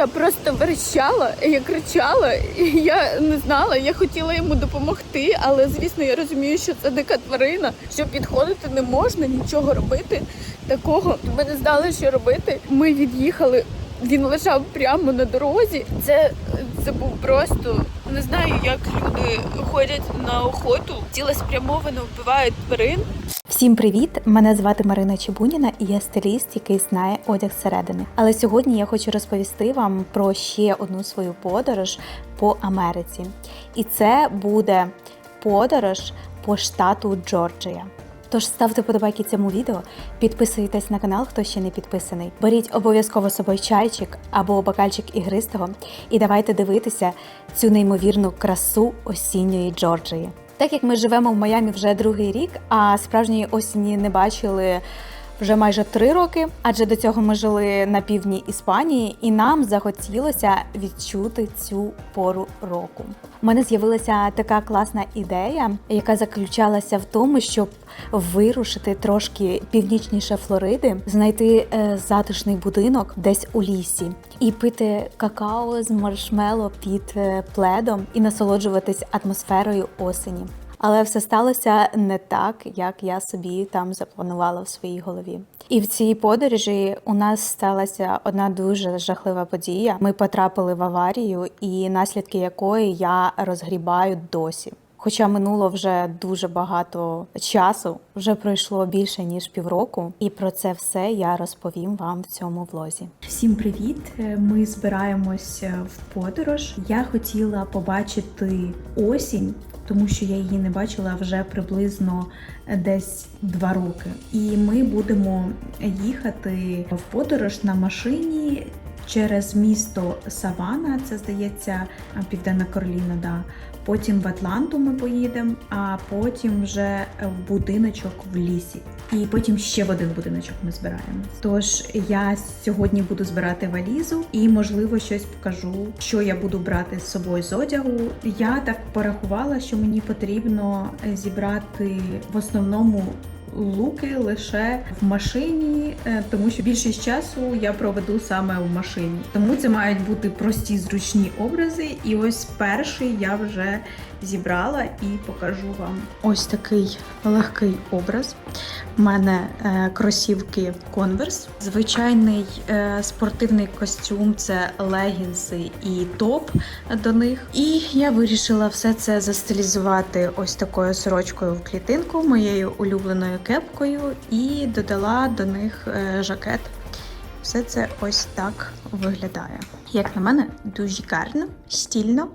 Я просто верещала, я кричала, і я не знала, я хотіла йому допомогти, але звісно, я розумію, що це дика тварина, що підходити не можна, нічого робити такого. Ми не знали, що робити. Ми від'їхали. Він лежав прямо на дорозі. Це, це був просто не знаю, як люди ходять на охоту, цілеспрямовано вбивають тварин. Всім привіт! Мене звати Марина Чебуніна і я стиліст, який знає одяг зсередини. Але сьогодні я хочу розповісти вам про ще одну свою подорож по Америці. І це буде подорож по штату Джорджія. Тож ставте подобайки цьому відео, підписуйтесь на канал, хто ще не підписаний. Беріть обов'язково з собою чайчик або бокальчик ігристого і давайте дивитися цю неймовірну красу осінньої Джорджії. Так як ми живемо в Майамі вже другий рік, а справжньої осені не бачили вже майже три роки, адже до цього ми жили на півдні Іспанії, і нам захотілося відчути цю пору року. У мене з'явилася така класна ідея, яка заключалася в тому, щоб вирушити трошки північніше Флориди, знайти е, затишний будинок десь у лісі і пити какао з маршмело під е, пледом і насолоджуватись атмосферою осені. Але все сталося не так, як я собі там запланувала в своїй голові. І в цій подорожі у нас сталася одна дуже жахлива подія. Ми потрапили в аварію, і наслідки якої я розгрібаю досі. Хоча минуло вже дуже багато часу, вже пройшло більше ніж півроку, і про це все я розповім вам в цьому влозі. Всім привіт! Ми збираємось в подорож. Я хотіла побачити осінь, тому що я її не бачила вже приблизно десь два роки. І ми будемо їхати в подорож на машині. Через місто Савана, це здається Південна Кароліна, да. Потім в Атланту ми поїдемо, а потім вже в будиночок в лісі. І потім ще в один будиночок ми збираємось. Тож я сьогодні буду збирати валізу і, можливо, щось покажу, що я буду брати з собою з одягу. Я так порахувала, що мені потрібно зібрати в основному. Луки лише в машині, е, тому що більшість часу я проведу саме в машині. Тому це мають бути прості зручні образи. І ось перший я вже зібрала і покажу вам. Ось такий легкий образ. У мене е, кросівки Converse, звичайний е, спортивний костюм це легінси і топ до них. І я вирішила все це застилізувати ось такою сорочкою в клітинку, моєю улюбленою кепкою, і додала до них е, жакет. Все це ось так виглядає. Як на мене, дуже гарно, стільно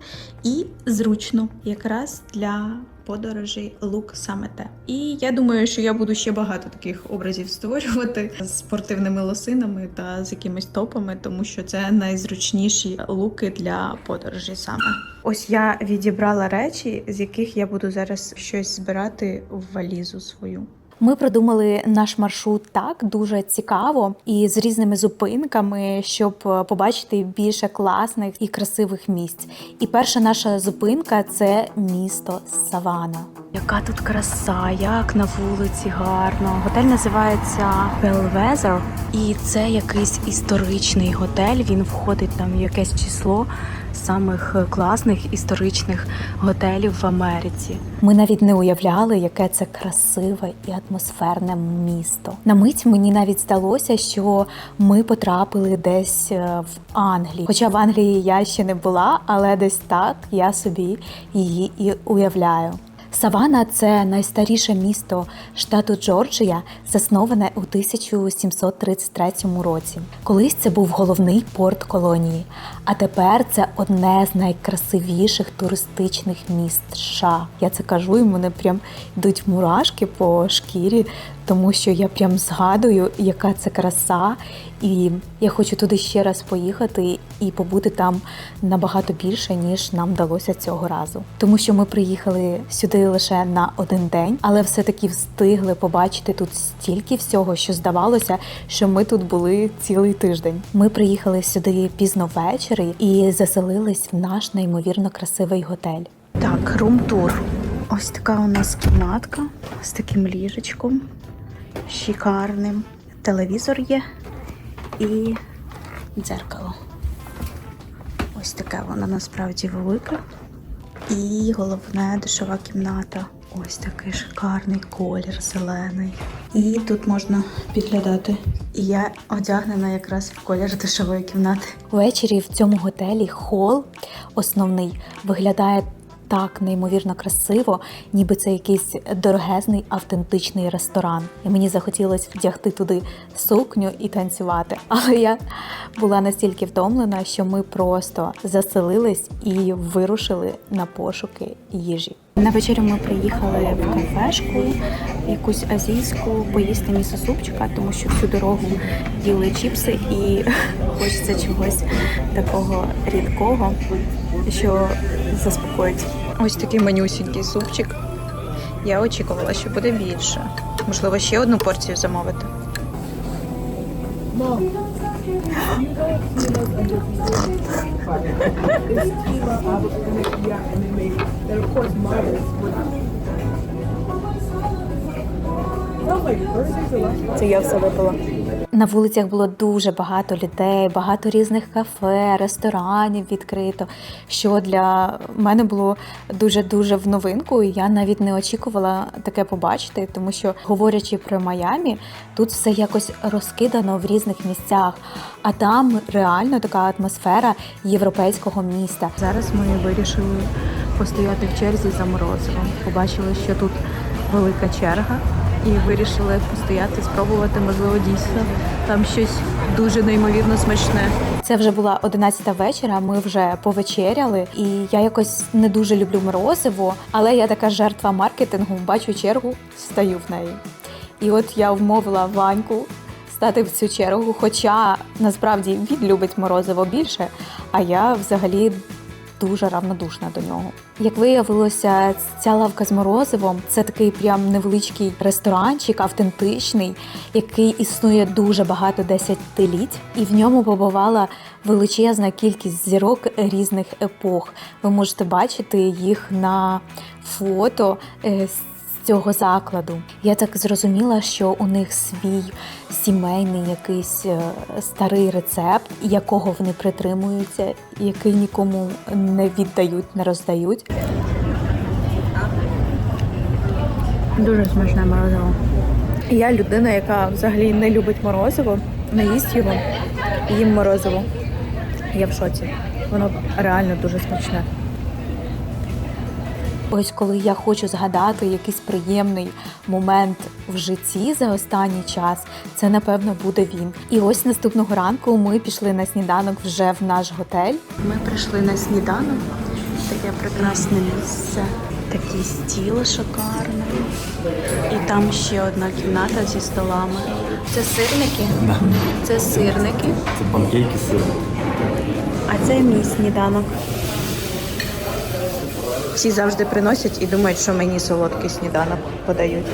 і зручно, якраз для подорожей лук саме те. І я думаю, що я буду ще багато таких образів створювати з спортивними лосинами та з якимись топами, тому що це найзручніші луки для подорожі саме. Ось я відібрала речі, з яких я буду зараз щось збирати в валізу свою. Ми продумали наш маршрут так дуже цікаво і з різними зупинками, щоб побачити більше класних і красивих місць. І перша наша зупинка це місто Савана. Яка тут краса, як на вулиці гарно. Готель називається Bellwether, і це якийсь історичний готель. Він входить там в якесь число самих класних історичних готелів в Америці. Ми навіть не уявляли, яке це красиве і атмосферне місто. На мить мені навіть здалося, що ми потрапили десь е, в Англії. Хоча в Англії я ще не була, але десь так я собі її і уявляю. Савана це найстаріше місто штату Джорджія, засноване у 1733 році. Колись це був головний порт колонії, а тепер це одне з найкрасивіших туристичних міст США. Я це кажу, і мене прям йдуть мурашки по шкірі, тому що я прям згадую, яка це краса, і я хочу туди ще раз поїхати і побути там набагато більше, ніж нам вдалося цього разу. Тому що ми приїхали сюди лише на один день, але все-таки встигли побачити тут стільки всього, що здавалося, що ми тут були цілий тиждень. Ми приїхали сюди пізно ввечері і заселились в наш неймовірно красивий готель. Так, рум-тур. Ось така у нас кімнатка з таким ліжечком шикарним. Телевізор є і дзеркало. Ось таке воно насправді велике. І головне душова кімната. Ось такий шикарний колір зелений. І тут можна підглядати. І я одягнена якраз в колір душової кімнати. Ввечері в цьому готелі хол основний виглядає так неймовірно красиво, ніби це якийсь дорогезний автентичний ресторан. І мені захотілося вдягти туди сукню і танцювати. Але я була настільки втомлена, що ми просто заселились і вирушили на пошуки їжі. На вечерю ми приїхали в кафешку, якусь азійську, поїсти місо-супчика, тому що всю дорогу їли чіпси і хочеться чогось такого рідкого, що заспокоїть. Ось такий манюсінький супчик. Я очікувала, що буде більше. Можливо, ще одну порцію замовити. Це я все випила. На вулицях було дуже багато людей, багато різних кафе, ресторанів відкрито. Що для мене було дуже дуже в новинку. І я навіть не очікувала таке побачити, тому що говорячи про Майамі, тут все якось розкидано в різних місцях, а там реально така атмосфера європейського міста. Зараз ми вирішили постояти в черзі за морозивом. Побачили, що тут велика черга і вирішили постояти, спробувати, можливо, дійсно там щось дуже неймовірно смачне. Це вже була 11-та вечора. Ми вже повечеряли, і я якось не дуже люблю морозиво, але я така жертва маркетингу. Бачу чергу, стаю в неї. І от я вмовила Ваньку стати в цю чергу, хоча насправді він любить морозиво більше, а я взагалі дуже равнодушна до нього. Як виявилося, ця лавка з морозивом це такий прям невеличкий ресторанчик, автентичний, який існує дуже багато десятиліть, і в ньому побувала величезна кількість зірок різних епох. Ви можете бачити їх на фото. е, з Цього закладу я так зрозуміла, що у них свій сімейний якийсь е, старий рецепт, якого вони притримуються, який нікому не віддають, не роздають. Дуже смачне морозиво. Я людина, яка взагалі не любить морозиво, не їсть його, їм морозиво. Я в шоці. Воно реально дуже смачне. Ось коли я хочу згадати якийсь приємний момент в житті за останній час, це напевно буде він. І ось наступного ранку ми пішли на сніданок вже в наш готель. Ми прийшли на сніданок, таке прекрасне місце, такий стіл шикарний. І там ще одна кімната зі столами. Це сирники? Це сирники. Це панкейки з. А це мій сніданок. Всі завжди приносять і думають, що мені солодкий сніданок подають.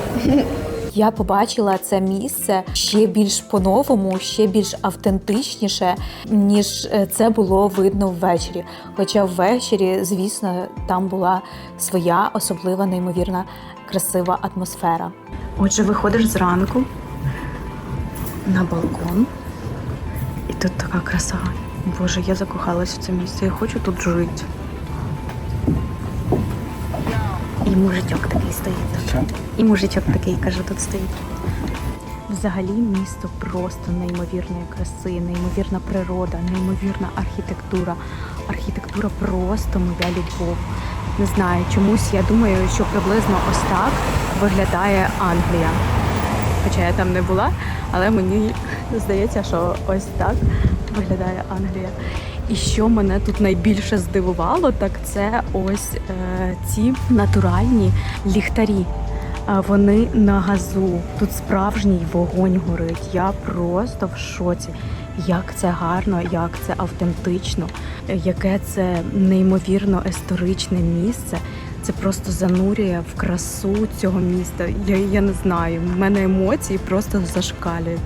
Я побачила це місце ще більш по-новому, ще більш автентичніше, ніж е, це було видно ввечері. Хоча ввечері, звісно, там була своя особлива, неймовірна, красива атмосфера. Отже, виходиш зранку на балкон, і тут така краса. Боже, я закохалась в це місце. Я хочу тут жити. І мужичок такий стоїть тут. І мужичок такий, каже, тут стоїть. Взагалі місто просто неймовірної краси, неймовірна природа, неймовірна архітектура. Архітектура просто моя любов. Не знаю, чомусь я думаю, що приблизно ось так виглядає Англія. Хоча я там не була, але мені здається, що ось так виглядає Англія. І що мене тут найбільше здивувало, так це ось е, ці натуральні ліхтарі. Вони на газу. Тут справжній вогонь горить. Я просто в шоці. Як це гарно, як це автентично, яке це неймовірно історичне місце. Це просто занурює в красу цього міста. Я, я не знаю. в мене емоції просто зашкалюють.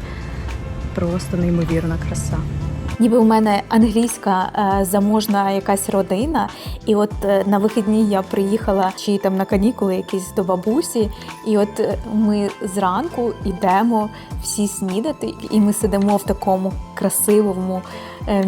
Просто неймовірна краса. Ніби у мене англійська е, заможна якась родина, і от е, на вихідні я приїхала чи там на канікули якісь до бабусі, і от е, ми зранку йдемо всі снідати, і ми сидимо в такому красивому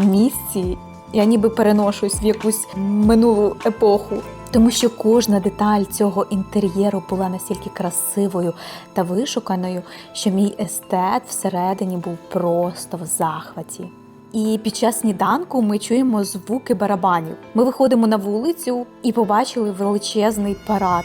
місці. Я ніби переношусь в якусь минулу епоху. Тому що кожна деталь цього інтер'єру була настільки красивою та вишуканою, що мій естет всередині був просто в захваті. І під час сніданку ми чуємо звуки барабанів. Ми виходимо на вулицю і побачили величезний парад.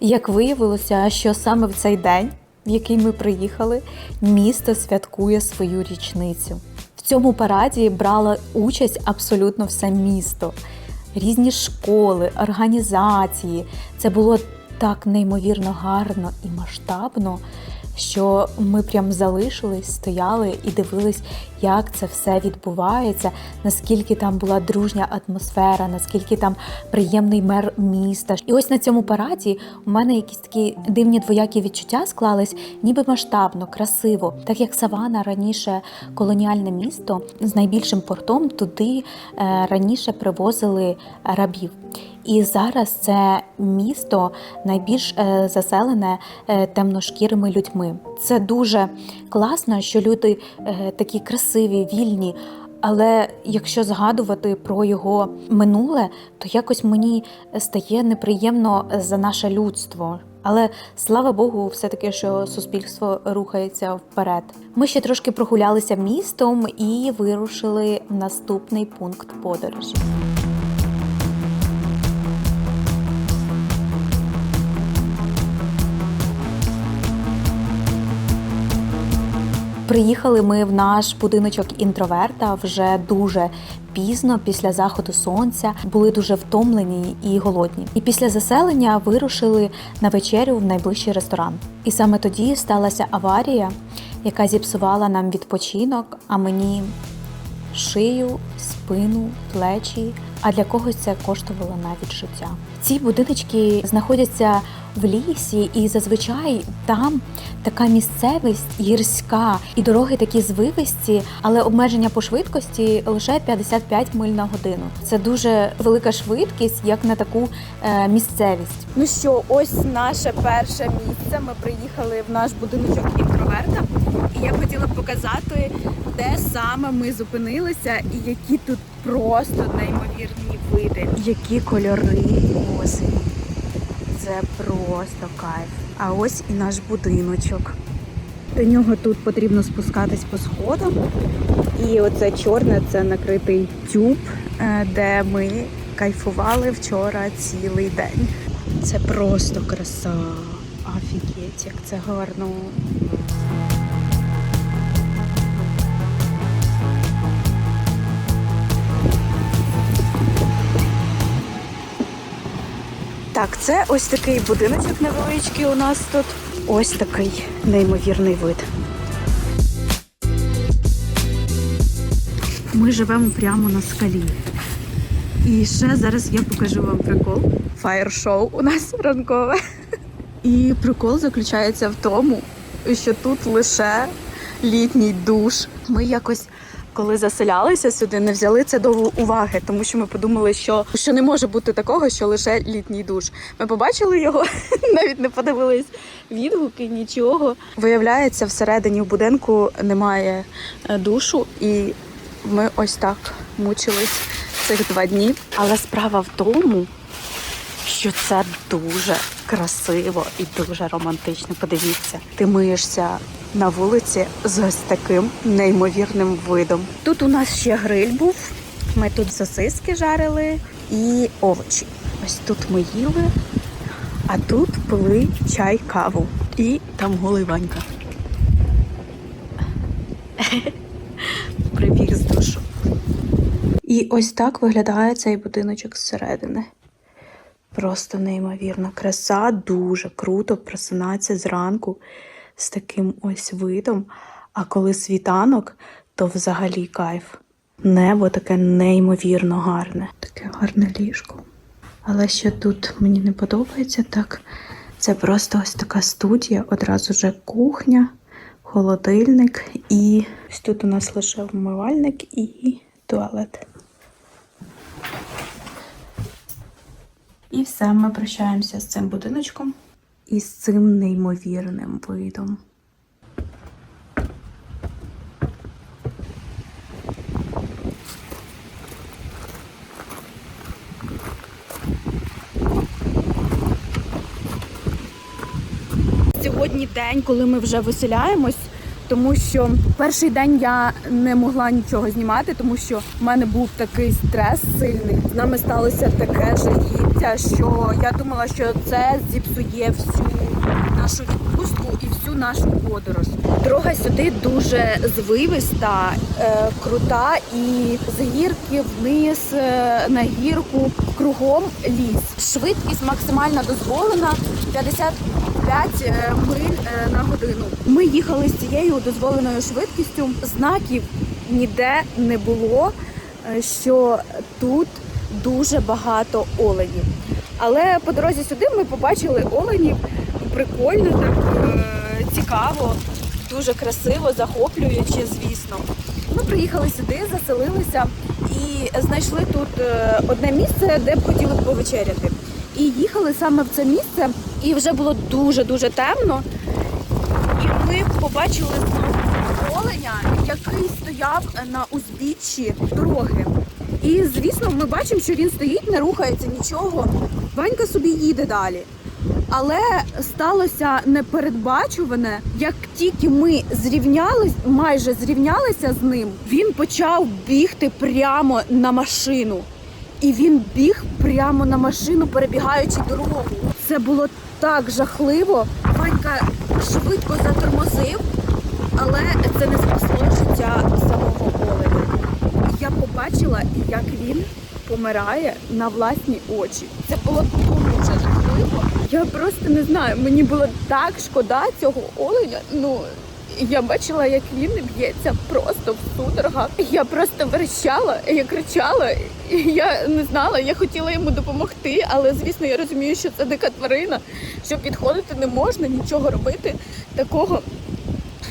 Як виявилося, що саме в цей день, в який ми приїхали, місто святкує свою річницю. В цьому параді брало участь абсолютно все місто, різні школи, організації. Це було так неймовірно гарно і масштабно, що ми прям залишились, стояли і дивились, як це все відбувається, наскільки там була дружня атмосфера, наскільки там приємний мер міста. І ось на цьому параді у мене якісь такі дивні двоякі відчуття склались, ніби масштабно, красиво, так як Савана раніше колоніальне місто з найбільшим портом, туди е, раніше привозили рабів. І зараз це місто найбільш е, заселене е, темношкірими людьми. Це дуже класно, що люди такі красиві, вільні. Але якщо згадувати про його минуле, то якось мені стає неприємно за наше людство. Але слава Богу, все таки, що суспільство рухається вперед. Ми ще трошки прогулялися містом і вирушили в наступний пункт подорожі. Приїхали ми в наш будиночок інтроверта вже дуже пізно, після заходу сонця, були дуже втомлені і голодні. І після заселення вирушили на вечерю в найближчий ресторан. І саме тоді сталася аварія, яка зіпсувала нам відпочинок, а мені шию, спину, плечі. А для когось це коштувало навіть життя. Ці будиночки знаходяться в лісі, і зазвичай там така місцевість гірська, і дороги такі звивисті, але обмеження по швидкості лише 55 миль на годину. Це дуже велика швидкість, як на таку е, місцевість. Ну що, ось наше перше місце. Ми приїхали в наш будиночок інтроверта. І я хотіла показати, де саме ми зупинилися і які тут просто неймовірні види. Які кольори осені. Це просто кайф. А ось і наш будиночок. До нього тут потрібно спускатись по сходам. І оце чорне це накритий тюб, е, де ми кайфували вчора цілий день. Це просто краса. Офігеть, як це гарно. Так, це ось такий будиночок невеличкий у нас тут. Ось такий неймовірний вид. Ми живемо прямо на скалі. І ще зараз я покажу вам прикол. Фаєр-шоу у нас ранкове. І прикол заключається в тому, що тут лише літній душ. Ми якось. Коли заселялися сюди, не взяли це до уваги, тому що ми подумали, що, що не може бути такого, що лише літній душ. Ми побачили його, навіть не подивились відгуки, нічого. Виявляється, всередині в будинку немає е, душу, і ми ось так мучились цих два дні. Але справа в тому, що це дуже красиво і дуже романтично. Подивіться, ти миєшся на вулиці з ось таким неймовірним видом. Тут у нас ще гриль був. Ми тут сосиски жарили і овочі. Ось тут ми їли, а тут пили чай, каву. І там голий Ванька. Прибіг з душу. І ось так виглядає цей будиночок зсередини. Просто неймовірна краса, дуже круто просинатися зранку з таким ось видом. А коли світанок, то взагалі кайф. Небо таке неймовірно гарне. Таке гарне ліжко. Але що тут мені не подобається, так це просто ось така студія, одразу вже кухня, холодильник і ось тут у нас лише вмивальник і туалет. І все, ми прощаємося з цим будиночком. Із цим неймовірним видом. Сьогодні день, коли ми вже виселяємось, тому що перший день я не могла нічого знімати, тому що в мене був такий стрес сильний. З нами сталося таке жахіття, що я думала, що це зіпсує всю нашу відпустку і всю нашу подорож. Дорога сюди дуже звивиста, е, крута і з гірки вниз е, на гірку кругом ліс. Швидкість максимальна дозволена 50 5 е, миль е, на годину. Ми їхали з цією дозволеною швидкістю. Знаків ніде не було, е, що тут дуже багато оленів. Але по дорозі сюди ми побачили оленів прикольно, так цікаво, дуже красиво, захоплююче, звісно. Ми приїхали сюди, заселилися і знайшли тут одне місце, де б хотіли повечеряти. І їхали саме в це місце, і вже було дуже-дуже темно. І ми побачили оленя, який стояв на узбіччі дороги. І звісно, ми бачимо, що він стоїть, не рухається нічого. Ванька собі їде далі. Але сталося непередбачуване, як тільки ми зрівнялись, майже зрівнялися з ним, він почав бігти прямо на машину. І він біг прямо на машину, перебігаючи дорогу. Це було так жахливо. Ванька швидко затормозив, але це не спасло життя самого оленя. Я побачила, як він помирає на власні очі. Це було дуже жахливо. Я просто не знаю. Мені було так шкода цього оленя. Ну я бачила, як він б'ється просто в судорогах. Я просто верещала, я кричала. Я не знала, я хотіла йому допомогти, але звісно, я розумію, що це дика тварина, що підходити не можна, нічого робити такого.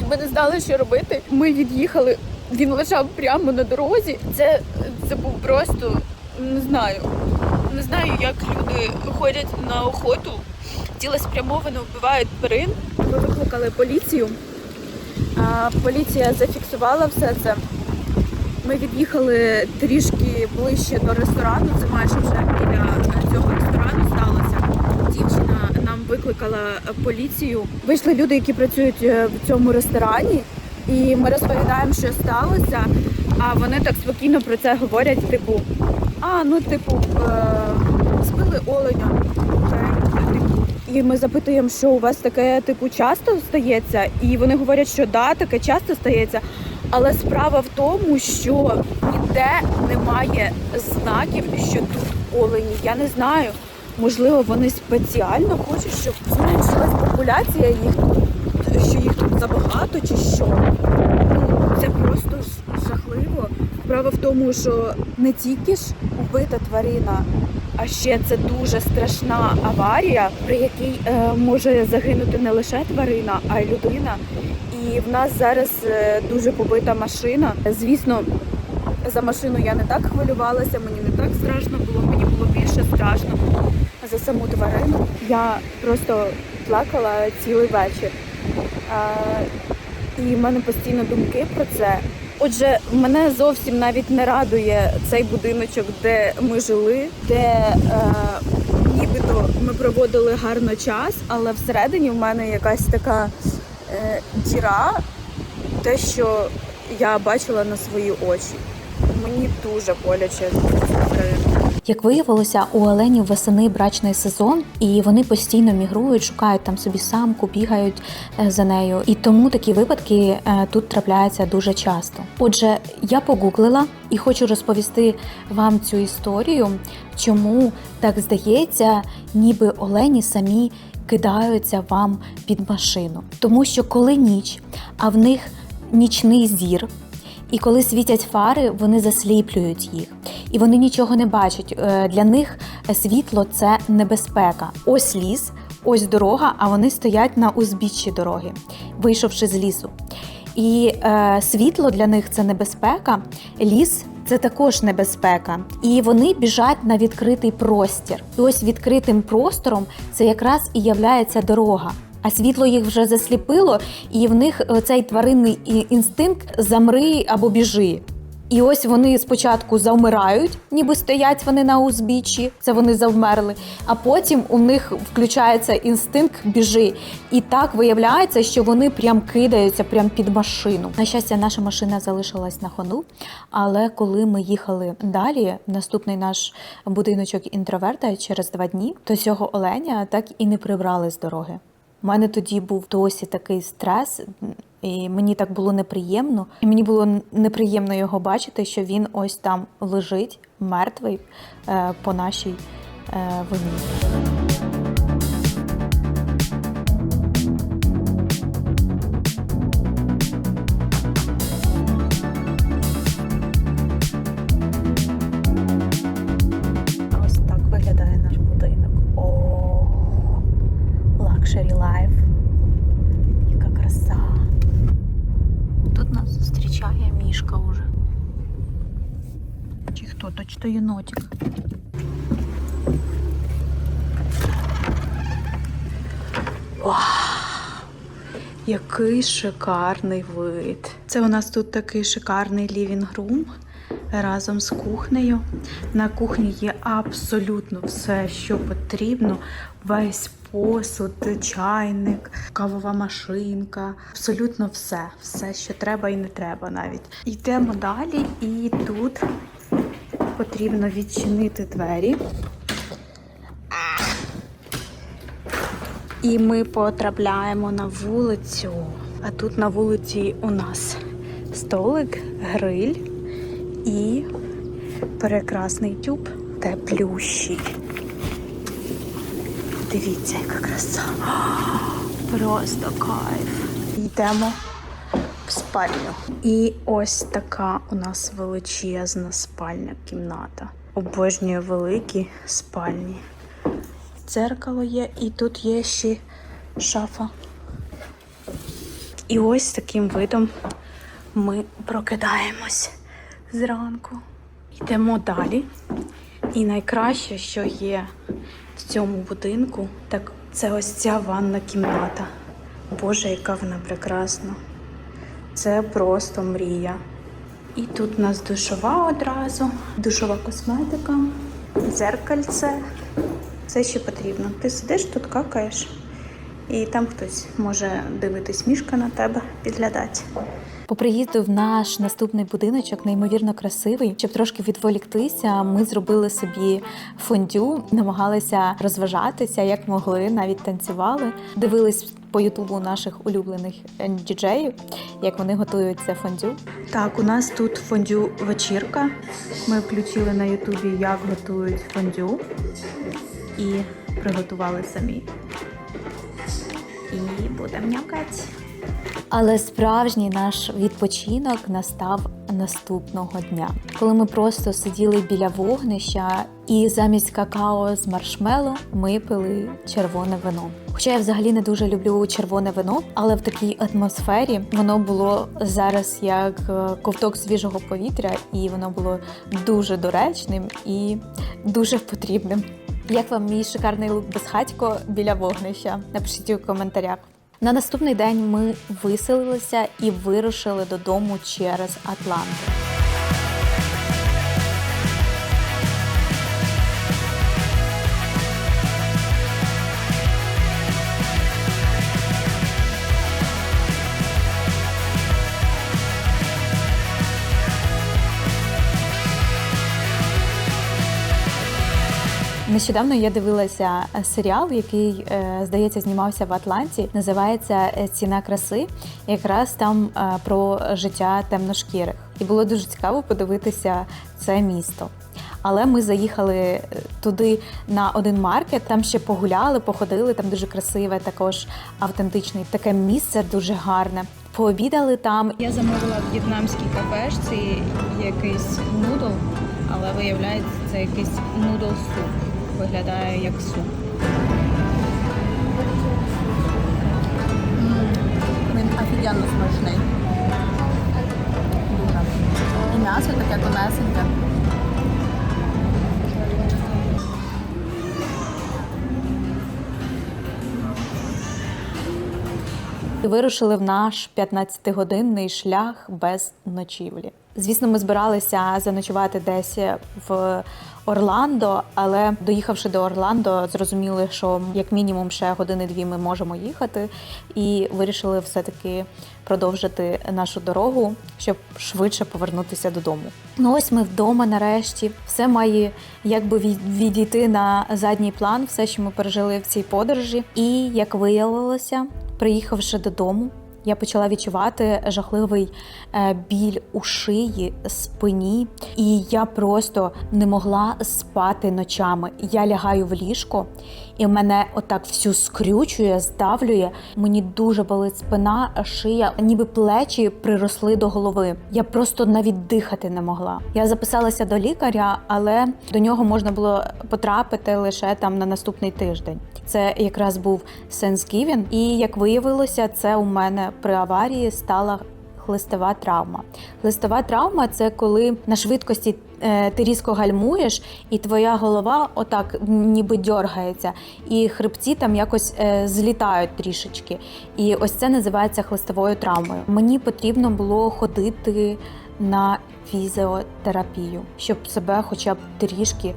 Ми не знали, що робити. Ми від'їхали. Він лежав прямо на дорозі. Це, це був просто не знаю. Не знаю, як люди ходять на охоту, цілеспрямовано вбивають тварин. Ми викликали поліцію. Поліція зафіксувала все це. Ми від'їхали трішки ближче до ресторану. Це майже вже біля цього ресторану сталося. Дівчина нам викликала поліцію. Вийшли люди, які працюють е, в цьому ресторані, і ми розповідаємо, що сталося. А вони так спокійно про це говорять, типу, а ну, типу, е- збили оленя. І ми запитуємо, що у вас таке типу часто стається, і вони говорять, що да, таке часто стається. Але справа в тому, що ніде немає знаків, що тут олені. Я не знаю. Можливо, вони спеціально хочуть, щоб зменшилась популяція їх що їх тут забагато, чи що. Ну, це просто жахливо. Справа в тому, що не тільки ж вбита тварина, а ще це дуже страшна аварія, при якій е, може загинути не лише тварина, а й людина. І в нас зараз е, дуже побита машина. Звісно, за машину я не так хвилювалася, мені не так страшно було, мені було більше страшно за саму тварину. Я просто плакала цілий вечір. А, і в мене постійно думки про це. Отже, мене зовсім навіть не радує цей будиночок, де ми жили, де е, нібито ми проводили гарно час, але всередині в мене якась така е, діра, те, що я бачила на свої очі. Мені дуже боляче. Як виявилося, у оленів весени брачний сезон, і вони постійно мігрують, шукають там собі самку, бігають е, за нею. І тому такі випадки е, тут трапляються дуже часто. Отже, я погуглила і хочу розповісти вам цю історію, чому так здається, ніби олені самі кидаються вам під машину. Тому що коли ніч, а в них нічний зір. І коли світять фари, вони засліплюють їх, і вони нічого не бачать. Е, Для них світло це небезпека. Ось ліс, ось дорога, а вони стоять на узбіччі дороги, вийшовши з лісу. І е, світло для них це небезпека, ліс це також небезпека. І вони біжать на відкритий простір. І ось відкритим простором це якраз і являється дорога. А світло їх вже засліпило, і в них цей тваринний інстинкт замри або біжи. І ось вони спочатку завмирають, ніби стоять вони на узбіччі, це вони завмерли. А потім у них включається інстинкт біжи. І так виявляється, що вони прям кидаються прям під машину. На щастя, наша машина залишилась на ходу. Але коли ми їхали далі, наступний наш будиночок інтроверта через два дні, то цього оленя так і не прибрали з дороги. У мене тоді був досі такий стрес, і мені так було неприємно. І мені було неприємно його бачити, що він ось там лежить мертвий е, по нашій е, вині. Зустрічає уже. Чи хто то, чи то єнотик. Який шикарний вид. Це у нас тут такий шикарний лівінг-рум разом з кухнею. На кухні є абсолютно все, що потрібно. Весь посуд, чайник, кавова машинка. Абсолютно все. Все, що треба і не треба навіть. Йдемо далі, і тут потрібно відчинити двері. І ми потрапляємо на вулицю. А тут на вулиці у нас столик, гриль і прекрасний тюб теплющий. Дивіться, яка краса. Просто кайф. Йдемо в спальню. І ось така у нас величезна спальня кімната. Обожнюю великі спальні. Дзеркало є, і тут є ще шафа. І ось таким видом ми прокидаємось зранку. Йдемо далі. І найкраще, що є в цьому будинку, так це ось ця ванна кімната. Боже, яка вона прекрасна. Це просто мрія. І тут у нас душова одразу, душова косметика, дзеркальце. Все, що потрібно. Ти сидиш тут, какаєш, і там хтось може дивитись мішка на тебе, підглядати. По приїзду в наш наступний будиночок, неймовірно красивий. Щоб трошки відволіктися, ми зробили собі фондю, намагалися розважатися як могли, навіть танцювали. Дивились по ютубу наших улюблених діджеїв, як вони готують це фондю. Так, у нас тут фондю вечірка. Ми включили на ютубі, як готують фондю і приготували самі. І будемо м'якати. Але справжній наш відпочинок настав наступного дня, коли ми просто сиділи біля вогнища, і замість какао з маршмело ми пили червоне вино. Хоча я взагалі не дуже люблю червоне вино, але в такій атмосфері воно було зараз як е, ковток свіжого повітря, і воно було дуже доречним і дуже потрібним. Як вам мій шикарний лук безхатько біля вогнища? Напишіть у коментарях. На наступний день ми виселилися і вирушили додому через Атланту. Нещодавно я дивилася е, серіал, який, е, здається, знімався в Атланті. Називається е, Ціна краси. Якраз там про життя темношкірих. І було дуже цікаво подивитися це місто. Але ми заїхали туди на один маркет, там ще погуляли, походили, там дуже красиве, також автентичне таке місце, дуже гарне. Пообідали там. Я замовила в в'єтнамській кафешці якийсь нудл, але виявляється, це якийсь нудл суп виглядає як суп. Він офігенно смачний. І м'ясо таке тонесеньке. Вирушили в наш 15-годинний шлях без ночівлі. Звісно, ми збиралися заночувати десь в Орландо, але доїхавши до Орландо, зрозуміли, що як мінімум ще години-дві ми можемо їхати, і вирішили все-таки продовжити нашу дорогу, щоб швидше повернутися додому. Ну ось ми вдома нарешті. Все має якби від- відійти на задній план, все, що ми пережили в цій подорожі. І як виявилося, приїхавши додому. Я почала відчувати жахливий е, біль у шиї, спині, і я просто не могла спати ночами. Я лягаю в ліжко, і мене отак всю скрючує, здавлює. Мені дуже болить спина, шия, ніби плечі приросли до голови. Я просто навіть дихати не могла. Я записалася до лікаря, але до нього можна було потрапити лише там на наступний тиждень. Це якраз був Thanksgiving, і як виявилося, це у мене при аварії стала хлистова травма. Хлистова травма це коли на швидкості е, ти різко гальмуєш, і твоя голова отак ніби дергається, і хребці там якось е, злітають трішечки. І ось це називається хлистовою травмою. Мені потрібно було ходити на фізіотерапію, щоб себе хоча б трішки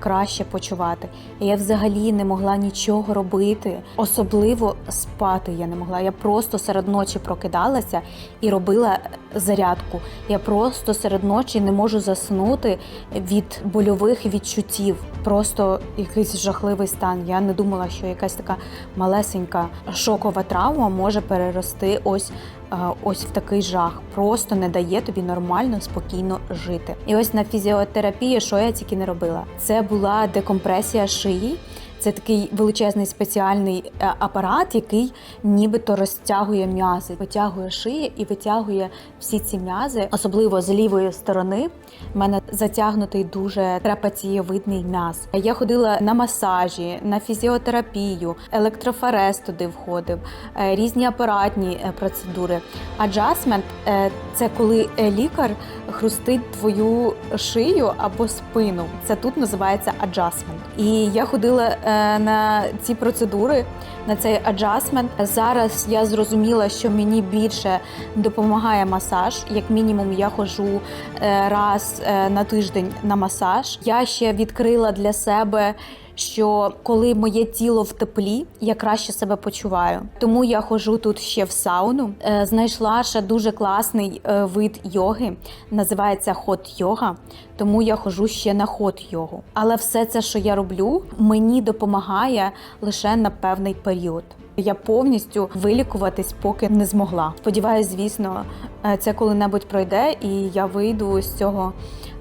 краще почувати. Я взагалі не могла нічого робити, особливо спати я не могла. Я просто серед ночі прокидалася і робила зарядку. Я просто серед ночі не можу заснути від больових відчуттів. Просто якийсь жахливий стан. Я не думала, що якась така малесенька шокова травма може перерости ось е, ось в такий жах. Просто не дає тобі нормально, спокійно жити. І ось на фізіотерапії, що я тільки не робила. Це була декомпресія шиї. Це такий величезний спеціальний е, апарат, який нібито розтягує м'язи, витягує шиї і витягує всі ці м'язи, особливо з лівої сторони. У мене затягнутий дуже трапецієвидний м'яз. Я ходила на масажі, на фізіотерапію, електрофорез туди входив, е, різні апаратні е, процедури. Аджасмент це коли лікар хрустить твою шию або спину. Це тут називається аджасмент. І я ходила на ці процедури, на цей аджасмент. Зараз я зрозуміла, що мені більше допомагає масаж. Як мінімум, я ходжу е, раз е, на тиждень на масаж. Я ще відкрила для себе. Що коли моє тіло в теплі, я краще себе почуваю. Тому я ходжу тут ще в сауну. Е, Знайшла ще дуже класний е, вид йоги, називається хот йога. Тому я ходжу ще на хот йогу. Але все це, що я роблю, мені допомагає лише на певний період. Я повністю вилікуватись поки не змогла. Сподіваюсь, звісно, е, це коли-небудь пройде, і я вийду з цього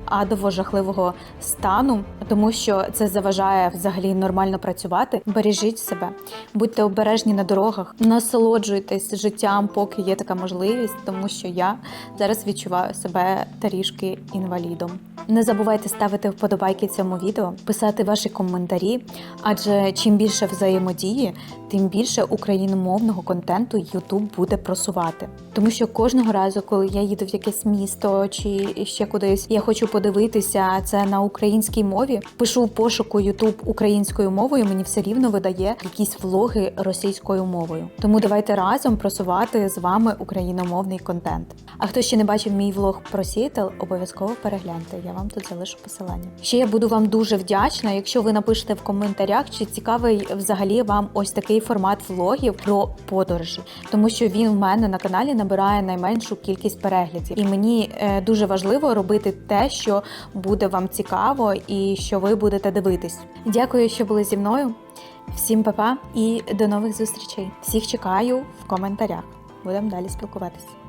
адово жахливого стану, тому що це заважає взагалі нормально працювати. Бережіть себе, будьте обережні на дорогах, насолоджуйтесь життям, поки є така можливість, тому що я зараз відчуваю себе трішки інвалідом. Не забувайте ставити вподобайки цьому відео, писати ваші коментарі, адже чим більше взаємодії, тим більше україномовного контенту YouTube буде просувати. Тому що кожного разу, коли я їду в якесь місто чи ще кудись, я хочу подивитися це на українській мові. Пишу в пошуку YouTube українською мовою, мені все рівно видає якісь влоги російською мовою. Тому давайте разом просувати з вами україномовний контент. А хто ще не бачив мій влог про Сіетл, обов'язково перегляньте. Я вам тут залишу посилання. Ще я буду вам дуже вдячна, якщо ви напишете в коментарях, чи цікавий взагалі вам ось такий формат влогів про подорожі, тому що він в мене на каналі набирає найменшу кількість переглядів, і мені е, дуже важливо робити те, що буде вам цікаво і що ви будете дивитись. Дякую, що були зі мною. Всім па-па і до нових зустрічей. Всіх чекаю в коментарях. Будемо далі спілкуватися.